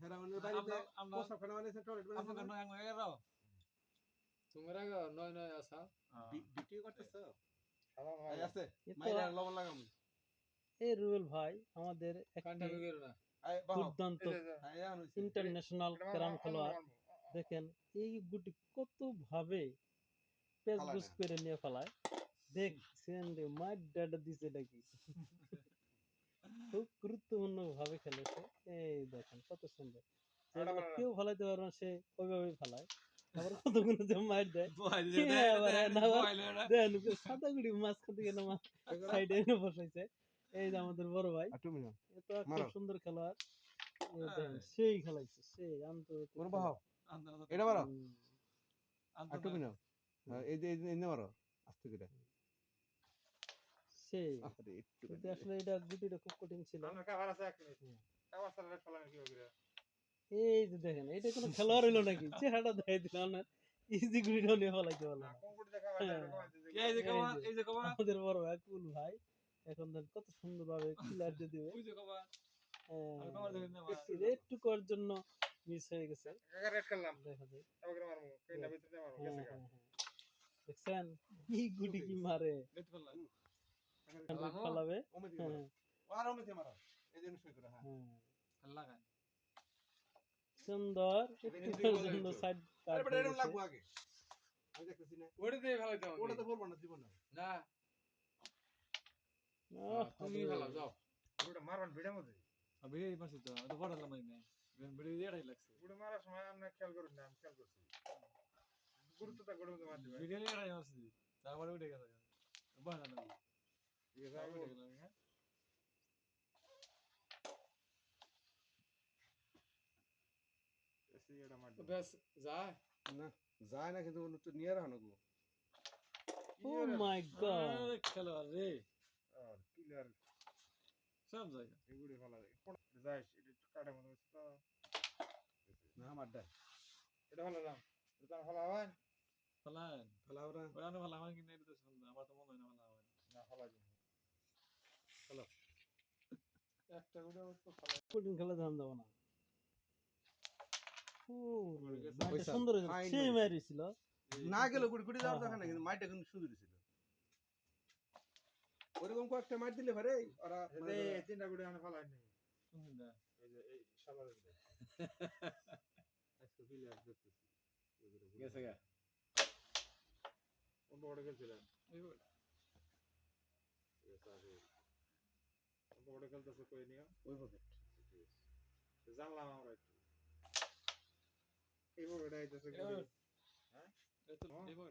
ফেরাউনের বাড়িতে বানিয়েছে টয়লেট বানিয়েছে তোমার নয় নয় আসা করতেছো? আছে মাইরা লবণ লাগামু এই রুবেল ভাই আমাদের দুর্দান্ত ইন্টারন্যাশনাল ক্যারাম খেলোয়াড় দেখেন এই গুটি কত ভাবে করে নিয়ে ফেলায় দেখছেন রে মার ডাটা দিছে নাকি খুব গুরুত্বপূর্ণ ভাবে খেলেছে। এই দেখেন কত সুন্দর। কেউ ফেলাইতে পারবে না, সে ওইভাবে ফেলায়। আবার কতগুলো যে মার দেয় হ্যাঁ, হ্যাঁ, সাদা গুড়ি মাঝখান থেকে না সাইডে এনে বসাইছে। এই যে আমাদের বড় ভাই। এত সুন্দর খেলোয়াড়। এই সেই খেলাইছে সেই আন্তর্জাতিক। এটা মারো। হুম, আর তুমি না? হ্যাঁ, এই যে এই মারো। আস্তে করে। সেই কিন্তু আসলে এটা গুটিটা খুব কঠিন ছিল। করে এই যে দেখেন এটা কোনো খেলোয়াড় হইল নাকি? চেহারাটা দেখাই দিলাম না। ইজি গুটিটা নিয়ে ফেলাইতে পারল। না কোন কোটি দেখা ভাই। এই যে কমা এই যে কমা আমাদের বড় ভাই কুল ভাই এখন দেন কত সুন্দর ভাবে ক্লিয়ার দিয়ে দিবে। ওই যে কমা হ্যাঁ, কমা দেখেন একটু একটু করার জন্য মিস হয়ে গেছে। কাকা রেড করলাম। দেখা যায় হ্যাঁ গেছে হ্যাঁ দেখছেন? কি গুটি কি মারে। ফেলাবে ওমে হ্যাঁ। আর ওমে মারো। এই যে সই করে হ্যাঁ। হ্যাঁ। খেলা খায় সুন্দর। জন্য বলে সাইড আরে বেটা এরকম লাগবো আগে। আমি দেখতেছি না। ওটা দিয়ে ফেলাইতে হবে ওটা তো বলব না জীবন না। আহ, তুমি ফেলাও যাও। ওটা মারবান ভিড়ের মধ্যে। ভিডিও মারছি তো তো বড় লামাই নাই ভিডিও এটাই লাগছে। ওটা মারার সময় আমরা খেয়াল করুন না আমি খেয়াল করছি। গুরুত্বটা গড়ে মধ্যে মার দিবে ভিডিও এটাই তারপরে উঠে গেছে। বাহ না উঠে গেলাম হ্যাঁ যায় না যায় না কিন্তু তো নিয়ে রাখো গো ও মাই গড খেলোয়াড় রে আর ক্লিয়ার সব জায়গা এগুলি ফলা যায় কোন এটা একটু কাটা মনে হচ্ছে তো না আমার ডাল এটা হয় ফলান ফেলাও না ফলা আমার কিন্তু এটা তো আমার তো মনে হয় না ফলা হয় না ফলা দিন একটা করে তো ফেলাই কঠিন খেলা ধান দেবো না। সুন্দর সেই হয়েছে। মারিছিল না গেলে গুড়ি গুড়ি যাওয়ার হ্যাঁ, দরকার হ্যাঁ, কিন্তু মাইটা কিন্তু সুন্দর ছিল ওরকম কয়েকটা মার দিলে ভারে ওরা তিনটা গুড়ি আমি ফলাই নি এই যে এই শালা আজকে ক্লিয়ার দেখতেছি। গেছে গা। কোন বড় গেছিলেন ওই বল। কোন বড় গেলতেছে কই নিও ওই পকেট জানলাম আমরা একটু। এই আইতেছে হ্যাঁ? এই তো বল।